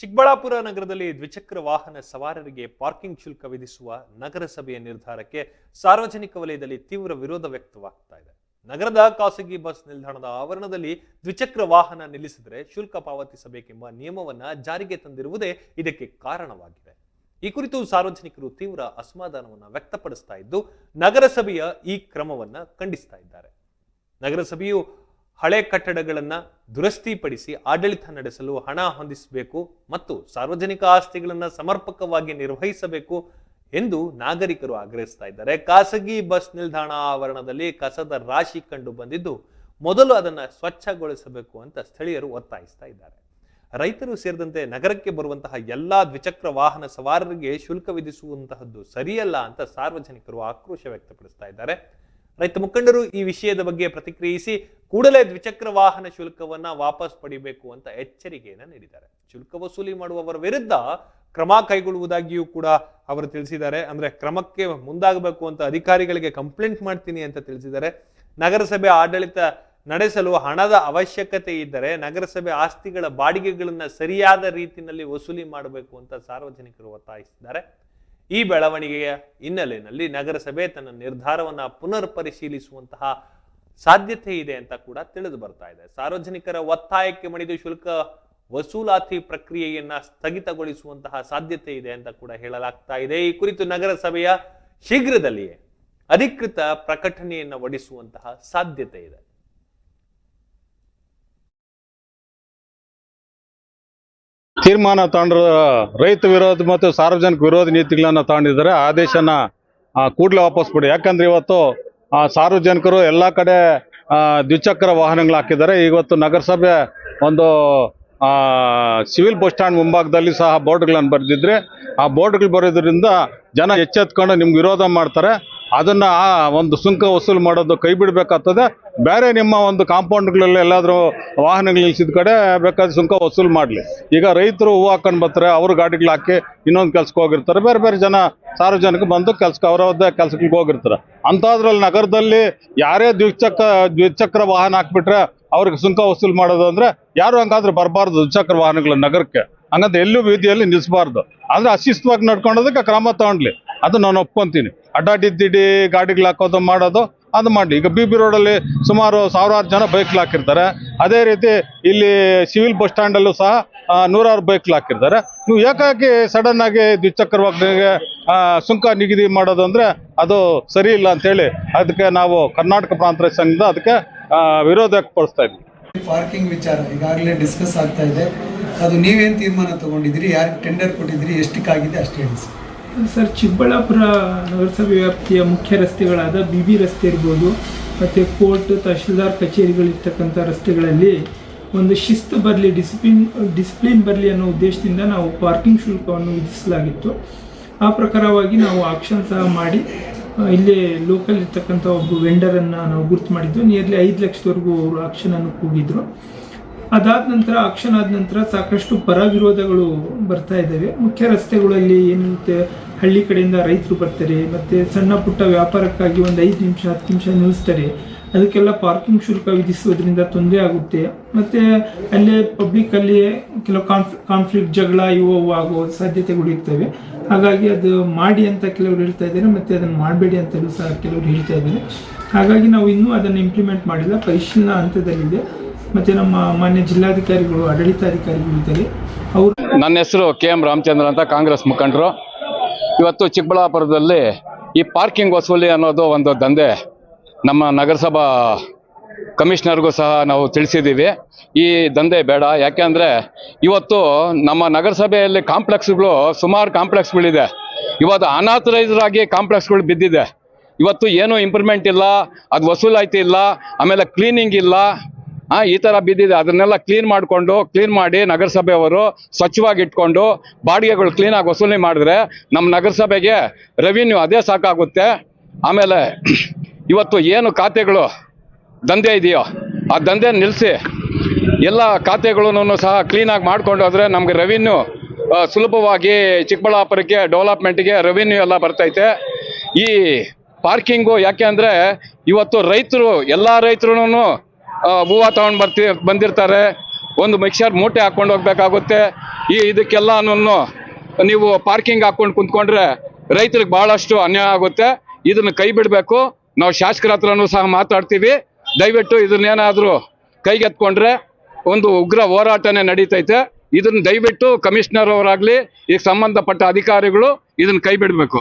ಚಿಕ್ಕಬಳ್ಳಾಪುರ ನಗರದಲ್ಲಿ ದ್ವಿಚಕ್ರ ವಾಹನ ಸವಾರರಿಗೆ ಪಾರ್ಕಿಂಗ್ ಶುಲ್ಕ ವಿಧಿಸುವ ನಗರಸಭೆಯ ನಿರ್ಧಾರಕ್ಕೆ ಸಾರ್ವಜನಿಕ ವಲಯದಲ್ಲಿ ತೀವ್ರ ವಿರೋಧ ವ್ಯಕ್ತವಾಗ್ತಾ ಇದೆ. ನಗರದ ಖಾಸಗಿ ಬಸ್ ನಿಲ್ದಾಣದ ಆವರಣದಲ್ಲಿ ದ್ವಿಚಕ್ರ ವಾಹನ ನಿಲ್ಲಿಸಿದರೆ ಶುಲ್ಕ ಪಾವತಿಸಬೇಕೆಂಬ ನಿಯಮವನ್ನ ಜಾರಿಗೆ ತಂದಿರುವುದೇ ಇದಕ್ಕೆ ಕಾರಣವಾಗಿದೆ. ಈ ಕುರಿತು ಸಾರ್ವಜನಿಕರು ತೀವ್ರ ಅಸಮಾಧಾನವನ್ನು ವ್ಯಕ್ತಪಡಿಸ್ತಾ ಇದ್ದು, ನಗರಸಭೆಯ ಈ ಕ್ರಮವನ್ನ ಖಂಡಿಸ್ತಾ ಇದ್ದಾರೆ. ನಗರಸಭೆಯು ಹಳೆ ಕಟ್ಟಡಗಳನ್ನ ದುರಸ್ತಿಪಡಿಸಿ ಆಡಳಿತ ನಡೆಸಲು ಹಣ ಹೊಂದಿಸಬೇಕು ಮತ್ತು ಸಾರ್ವಜನಿಕ ಆಸ್ತಿಗಳನ್ನು ಸಮರ್ಪಕವಾಗಿ ನಿರ್ವಹಿಸಬೇಕು ಎಂದು ನಾಗರಿಕರು ಆಗ್ರಹಿಸ್ತಾ ಇದ್ದಾರೆ. ಖಾಸಗಿ ಬಸ್ ನಿಲ್ದಾಣ ಆವರಣದಲ್ಲಿ ಕಸದ ರಾಶಿ ಕಂಡು ಬಂದಿದ್ದು, ಮೊದಲು ಅದನ್ನು ಸ್ವಚ್ಛಗೊಳಿಸಬೇಕು ಅಂತ ಸ್ಥಳೀಯರು ಒತ್ತಾಯಿಸ್ತಾ ಇದ್ದಾರೆ. ರೈತರು ಸೇರಿದಂತೆ ನಗರಕ್ಕೆ ಬರುವಂತಹ ಎಲ್ಲಾ ದ್ವಿಚಕ್ರ ವಾಹನ ಸವಾರರಿಗೆ ಶುಲ್ಕ ವಿಧಿಸುವಂತಹದ್ದು ಸರಿಯಲ್ಲ ಅಂತ ಸಾರ್ವಜನಿಕರು ಆಕ್ರೋಶ ವ್ಯಕ್ತಪಡಿಸ್ತಾ ಇದ್ದಾರೆ. ರೈತ ಮುಖಂಡರು ಈ ವಿಷಯದ ಬಗ್ಗೆ ಪ್ರತಿಕ್ರಿಯಿಸಿ ಕೂಡಲೇ ದ್ವಿಚಕ್ರ ವಾಹನ ಶುಲ್ಕವನ್ನ ವಾಪಸ್ ಪಡಿಬೇಕು ಅಂತ ಎಚ್ಚರಿಕೆಯನ್ನು ನೀಡಿದ್ದಾರೆ. ಶುಲ್ಕ ವಸೂಲಿ ಮಾಡುವವರ ವಿರುದ್ಧ ಕ್ರಮ ಕೈಗೊಳ್ಳುವುದಾಗಿಯೂ ಕೂಡ ಅವರು ತಿಳಿಸಿದ್ದಾರೆ. ಅಂದ್ರೆ ಕ್ರಮಕ್ಕೆ ಮುಂದಾಗಬೇಕು ಅಂತ ಅಧಿಕಾರಿಗಳಿಗೆ ಕಂಪ್ಲೇಂಟ್ ಮಾಡ್ತೀನಿ ಅಂತ ತಿಳಿಸಿದ್ದಾರೆ. ನಗರಸಭೆ ಆಡಳಿತ ನಡೆಸಲು ಹಣದ ಅವಶ್ಯಕತೆ ಇದ್ದರೆ ನಗರಸಭೆ ಆಸ್ತಿಗಳ ಬಾಡಿಗೆಗಳನ್ನ ಸರಿಯಾದ ರೀತಿಯಲ್ಲಿ ವಸೂಲಿ ಮಾಡಬೇಕು ಅಂತ ಸಾರ್ವಜನಿಕರು ಒತ್ತಾಯಿಸಿದ್ದಾರೆ. ಈ ಬೆಳವಣಿಗೆಯ ಹಿನ್ನೆಲೆಯಲ್ಲಿ ನಗರಸಭೆ ತನ್ನ ನಿರ್ಧಾರವನ್ನು ಪುನರ್ ಪರಿಶೀಲಿಸುವಂತಹ ಸಾಧ್ಯತೆ ಇದೆ ಅಂತ ಕೂಡ ತಿಳಿದು ಬರ್ತಾ ಇದೆ. ಸಾರ್ವಜನಿಕರ ಒತ್ತಾಯಕ್ಕೆ ಮಣಿದು ಶುಲ್ಕ ವಸೂಲಾತಿ ಪ್ರಕ್ರಿಯೆಯನ್ನ ಸ್ಥಗಿತಗೊಳಿಸುವಂತಹ ಸಾಧ್ಯತೆ ಇದೆ ಅಂತ ಕೂಡ ಹೇಳಲಾಗ್ತಾ ಇದೆ. ಈ ಕುರಿತು ನಗರಸಭೆಯ ಶೀಘ್ರದಲ್ಲಿಯೇ ಅಧಿಕೃತ ಪ್ರಕಟಣೆಯನ್ನು ಒಡಿಸುವಂತಹ ಸಾಧ್ಯತೆ ಇದೆ. ತೀರ್ಮಾನ ತಗೊಂಡ್ರ ರೈತ ವಿರೋಧ ಮತ್ತು ಸಾರ್ವಜನಿಕ ವಿರೋಧ ನೀತಿಗಳನ್ನ ತಗೊಂಡಿದ್ದಾರೆ ಆದೇಶನ ಕೂಡಲೇ ವಾಪಸ್ ಬಿಡಿ ಯಾಕಂದ್ರೆ ಇವತ್ತು ಸಾರ್ವಜನಿಕರು ಎಲ್ಲ ಕಡೆ ದ್ವಿಚಕ್ರ ವಾಹನಗಳು ಹಾಕಿದ್ದಾರೆ. ಇವತ್ತು ನಗರಸಭೆ ಒಂದು ಸಿವಿಲ್ ಬಸ್ ಸ್ಟ್ಯಾಂಡ್ ಮುಂಭಾಗದಲ್ಲಿ ಸಹ ಬೋರ್ಡ್ಗಳನ್ನು ಬರೆದಿದ್ರೆ ಆ ಬೋರ್ಡ್ಗಳು ಬರೋದ್ರಿಂದ ಜನ ಎಚ್ಚೆತ್ಕೊಂಡು ನಿಮ್ಗೆ ವಿರೋಧ ಮಾಡ್ತಾರೆ. ಅದನ್ನ ಒಂದು ಸುಂಕ ವಸೂಲು ಮಾಡೋದು ಕೈ ಬಿಡಬೇಕಾಗ್ತದೆ. ಬೇರೆ ನಿಮ್ಮ ಒಂದು ಕಾಂಪೌಂಡ್ಗಳಲ್ಲಿ ಎಲ್ಲಾದರೂ ವಾಹನಗಳು ನಿಲ್ಸಿದ ಕಡೆ ಬೇಕಾದ್ರೆ ಸುಂಕ ವಸೂಲು ಮಾಡಲಿ. ಈಗ ರೈತರು ಹೂವು ಹಾಕೊಂಡು ಬರ್ತಾರೆ ಅವರು ಗಾಡಿಗಳು ಹಾಕಿ ಇನ್ನೊಂದು ಕೆಲ್ಸಕ್ಕೆ ಹೋಗಿರ್ತಾರೆ. ಬೇರೆ ಬೇರೆ ಜನ ಸಾರ್ವಜನಿಕ ಬಂದು ಕೆಲ್ಸಕ್ಕೆ ಅವರದ್ದೇ ಕೆಲಸಕ್ಕೆ ಹೋಗಿರ್ತಾರೆ. ಅಂಥದ್ರಲ್ಲಿ ನಗರದಲ್ಲಿ ಯಾರೇ ದ್ವಿಚಕ್ರ ದ್ವಿಚಕ್ರ ವಾಹನ ಹಾಕ್ಬಿಟ್ರೆ ಅವ್ರಿಗೆ ಸುಂಕ ವಸೂಲು ಮಾಡೋದು ಅಂದರೆ ಯಾರು ಹಂಗಾದ್ರೂ ಬರಬಾರ್ದು ದ್ವಿಚಕ್ರ ವಾಹನಗಳು ನಗರಕ್ಕೆ. ಹಂಗಂತ ಎಲ್ಲೂ ಬೀದಿಯಲ್ಲಿ ನಿಲ್ಲಿಸಬಾರ್ದು ಆದರೆ ಅಶಿಸ್ತವಾಗಿ ನಡ್ಕೊಂಡೋದಕ್ಕೆ ಕ್ರಮ ತಗೊಂಡ್ಲಿ. ಅದು ನಾನು ಒಪ್ಕೊಂತೀನಿ. ಅಡ್ಡಾಡಿದ್ದಿಡಿ ಗಾಡಿಗಳು ಹಾಕೋದು ಮಾಡೋದು ಅದು ಮಾಡಿ ಈಗ ಬಿ ಬಿ ರೋಡಲ್ಲಿ ಸುಮಾರು ಸಾವಿರಾರು ಜನ ಬೈಕ್ಗಳು ಹಾಕಿರ್ತಾರೆ. ಅದೇ ರೀತಿ ಇಲ್ಲಿ ಸಿವಿಲ್ ಬಸ್ ಸ್ಟ್ಯಾಂಡಲ್ಲೂ ಸಹ ನೂರಾರು ಬೈಕ್ಗಳು ಹಾಕಿರ್ತಾರೆ. ನೀವು ಏಕಾಗಿ ಸಡನ್ ಆಗಿ ದ್ವಿಚಕ್ರ ವಾಹನಗೆ ಸುಂಕ ನಿಗದಿ ಮಾಡೋದು ಅಂದ್ರೆ ಅದು ಸರಿ ಇಲ್ಲ ಅಂತೇಳಿ ಅದಕ್ಕೆ ನಾವು ಕರ್ನಾಟಕ ಪ್ರಾಂತ ರೈತ ಸಂಘದ ಅದಕ್ಕೆ ವಿರೋಧ ವ್ಯಕ್ತಪಡಿಸ್ತಾ ಇದ್ವಿ. ಪಾರ್ಕಿಂಗ್ ವಿಚಾರ ಈಗಾಗಲೇ ಡಿಸ್ಕಸ್ ಆಗ್ತಾ ಇದೆ. ಅದು ನೀವೇನು ತೀರ್ಮಾನ ತಗೊಂಡಿದ್ದೀರಿ? ಯಾರಿಗೆ ಟೆಂಡರ್ ಕೊಟ್ಟಿದ್ದೀರಿ? ಎಷ್ಟಕ್ಕಾಗಿದೆ? ಅಷ್ಟೇ ಹೇಳಿ ಸರ್. ಚಿಕ್ಕಬಳ್ಳಾಪುರ ನಗರಸಭೆ ವ್ಯಾಪ್ತಿಯ ಮುಖ್ಯ ರಸ್ತೆಗಳಾದ ಬಿ ಬಿ ರಸ್ತೆ ಇರ್ಬೋದು, ಮತ್ತು ಕೋರ್ಟ್, ತಹಶೀಲ್ದಾರ್ ಕಚೇರಿಗಳಿರ್ತಕ್ಕಂಥ ರಸ್ತೆಗಳಲ್ಲಿ ಒಂದು ಶಿಸ್ತು ಬರಲಿ, ಡಿಸಿಪ್ಲಿನ್ ಡಿಸಿಪ್ಲಿನ್ ಬರಲಿ ಅನ್ನೋ ಉದ್ದೇಶದಿಂದ ನಾವು ಪಾರ್ಕಿಂಗ್ ಶುಲ್ಕವನ್ನು ವಿಧಿಸಲಾಗಿತ್ತು ಆ ಪ್ರಕಾರವಾಗಿ ನಾವು ಆಕ್ಷನ್ ಸಹ ಮಾಡಿ ಇಲ್ಲೇ ಲೋಕಲ್ ಇರ್ತಕ್ಕಂಥ ಒಬ್ಬ ವೆಂಡರನ್ನು ನಾವು ಗುರ್ತು ಮಾಡಿದ್ದು, ನಿಯರ್ಲಿ ಐದು ಲಕ್ಷದವರೆಗೂ ಅವರು ಆಕ್ಷನನ್ನು ಕೂಗಿದ್ರು ಅದಾದ ನಂತರ, ಆಕ್ಷನ್ ಆದ ನಂತರ ಸಾಕಷ್ಟು ಪರ ವಿರೋಧಗಳು ಬರ್ತಾ ಇದ್ದಾವೆ. ಮುಖ್ಯ ರಸ್ತೆಗಳಲ್ಲಿ ಏನಿರುತ್ತೆ? ಹಳ್ಳಿ ಕಡೆಯಿಂದ ರೈತರು ಬರ್ತಾರೆ, ಮತ್ತು ಸಣ್ಣ ಪುಟ್ಟ ವ್ಯಾಪಾರಕ್ಕಾಗಿ ಒಂದು ಐದು ನಿಮಿಷ, ಹತ್ತು ನಿಮಿಷ ನಿಲ್ಲಿಸ್ತಾರೆ ಅದಕ್ಕೆಲ್ಲ ಪಾರ್ಕಿಂಗ್ ಶುಲ್ಕ ವಿಧಿಸೋದ್ರಿಂದ ತೊಂದರೆ ಆಗುತ್ತೆ. ಮತ್ತು ಅಲ್ಲೇ ಪಬ್ಲಿಕ್ಕಲ್ಲಿ ಕೆಲವು ಕಾನ್ಫ್ ಕಾನ್ಫ್ಲಿಕ್ಟ್ ಜಗಳ, ಇವು ಆಗುವ ಆಗೋ ಸಾಧ್ಯತೆಗಳು ಇರ್ತವೆ. ಹಾಗಾಗಿ ಅದು ಮಾಡಿ ಅಂತ ಕೆಲವರು ಹೇಳ್ತಾ ಇದ್ದಾರೆ, ಮತ್ತು ಅದನ್ನು ಮಾಡಬೇಡಿ ಅಂತಲೂ ಸಹ ಕೆಲವರು ಹೇಳ್ತಾ ಇದ್ದಾರೆ. ಹಾಗಾಗಿ ನಾವು ಇನ್ನೂ ಅದನ್ನು ಇಂಪ್ಲಿಮೆಂಟ್ ಮಾಡಿಲ್ಲ. ಪರಿಶೀಲನಾ ಹಂತದಲ್ಲಿದೆ. ಮತ್ತು ನಮ್ಮ ಮಾನ್ಯ ಜಿಲ್ಲಾಧಿಕಾರಿಗಳು, ಆಡಳಿತಾಧಿಕಾರಿಗಳು ಇದ್ದಾರೆ. ಅವರು ನನ್ನ ಹೆಸರು ಕೆ ಎಂ ರಾಮಚಂದ್ರ ಅಂತ ಕಾಂಗ್ರೆಸ್ ಮುಖಂಡರು. ಇವತ್ತು ಚಿಕ್ಕಬಳ್ಳಾಪುರದಲ್ಲಿ ಈ ಪಾರ್ಕಿಂಗ್ ವಸೂಲಿ ಅನ್ನೋದು ಒಂದು ದಂಧೆ. ನಮ್ಮ ನಗರಸಭಾ ಕಮಿಷನರ್ಗೂ ಸಹ ನಾವು ತಿಳಿಸಿದ್ದೀವಿ. ಈ ದಂಧೆ ಬೇಡ. ಯಾಕೆಂದರೆ ಇವತ್ತು ನಮ್ಮ ನಗರಸಭೆಯಲ್ಲಿ ಕಾಂಪ್ಲೆಕ್ಸ್ಗಳು, ಸುಮಾರು ಕಾಂಪ್ಲೆಕ್ಸ್ಗಳಿದೆ. ಇವತ್ತು ಅನಾಥರೈಸ್ಡ್ ಆಗಿ ಕಾಂಪ್ಲೆಕ್ಸ್ಗಳು ಬಿದ್ದಿದೆ. ಇವತ್ತು ಏನೂ ಇಂಪ್ರೂವ್ಮೆಂಟ್ ಇಲ್ಲ, ಅದು ವಸೂಲಾಯ್ತಿ ಇಲ್ಲ ಆಮೇಲೆ ಕ್ಲೀನಿಂಗ್ ಇಲ್ಲ. ಆ, ಈ ತರ ಬಿದ್ದಿದೆ. ಅದನ್ನೆಲ್ಲ ಕ್ಲೀನ್ ಮಾಡಿಕೊಂಡು ಕ್ಲೀನ್ ಮಾಡಿ ನಗರಸಭೆಯವರು ಸ್ವಚ್ಛವಾಗಿ ಇಟ್ಕೊಂಡು ಬಾಡಿಗೆಗಳು ಕ್ಲೀನಾಗಿ ವಸೂಲಿ ಮಾಡಿದ್ರೆ ನಮ್ಮ ನಗರಸಭೆಗೆ ರೆವಿನ್ಯೂ ಅದೇ ಸಾಕಾಗುತ್ತೆ. ಆಮೇಲೆ ಇವತ್ತು ಏನು ಖಾತೆಗಳು ದಂಧೆ ಇದೆಯೋ ಆ ದಂಧೆ ನಿಲ್ಲಿಸಿ ಎಲ್ಲ ಖಾತೆಗಳನ್ನು ಸಹ ಕ್ಲೀನಾಗಿ ಮಾಡಿಕೊಂಡು ಹೋದ್ರೆ ನಮಗೆ ರೆವಿನ್ಯೂ ಸುಲಭವಾಗಿ ಚಿಕ್ಕಬಳ್ಳಾಪುರಕ್ಕೆ ಡೆವಲಪ್ಮೆಂಟ್ಗೆ ರೆವಿನ್ಯೂ ಎಲ್ಲ ಬರ್ತೈತೆ. ಈ ಪಾರ್ಕಿಂಗು ಯಾಕೆ ಅಂದರೆ ಇವತ್ತು ರೈತರು ಎಲ್ಲ ರೈತರು ಹೂವು ತಗೊಂಡು ಬರ್ತಿ, ಬಂದಿರ್ತಾರೆ. ಒಂದು ಮಿಕ್ಸರ್ ಮೂಟೆ ಹಾಕೊಂಡು ಹೋಗ್ಬೇಕಾಗುತ್ತೆ. ಈ ಇದಕ್ಕೆಲ್ಲನೂ ನೀವು ಪಾರ್ಕಿಂಗ್ ಹಾಕೊಂಡು ಕುಂತ್ಕೊಂಡ್ರೆ ರೈತರಿಗೆ ಬಹಳಷ್ಟು ಅನ್ಯಾಯ ಆಗುತ್ತೆ. ಇದನ್ನು ಕೈ ಬಿಡಬೇಕು. ನಾವು ಶಾಸಕರ ಹತ್ರನೂ ಸಹ ಮಾತಾಡ್ತೀವಿ. ದಯವಿಟ್ಟು ಇದನ್ನೇನಾದರೂ ಕೈಗೆತ್ಕೊಂಡ್ರೆ ಒಂದು ಉಗ್ರ ಹೋರಾಟನೇ ನಡೀತೈತೆ. ಇದನ್ನ ದಯವಿಟ್ಟು ಕಮಿಷನರ್ ಅವರಾಗ್ಲಿ ಈಗ ಸಂಬಂಧಪಟ್ಟ ಅಧಿಕಾರಿಗಳು ಇದನ್ನ ಕೈ ಬಿಡಬೇಕು.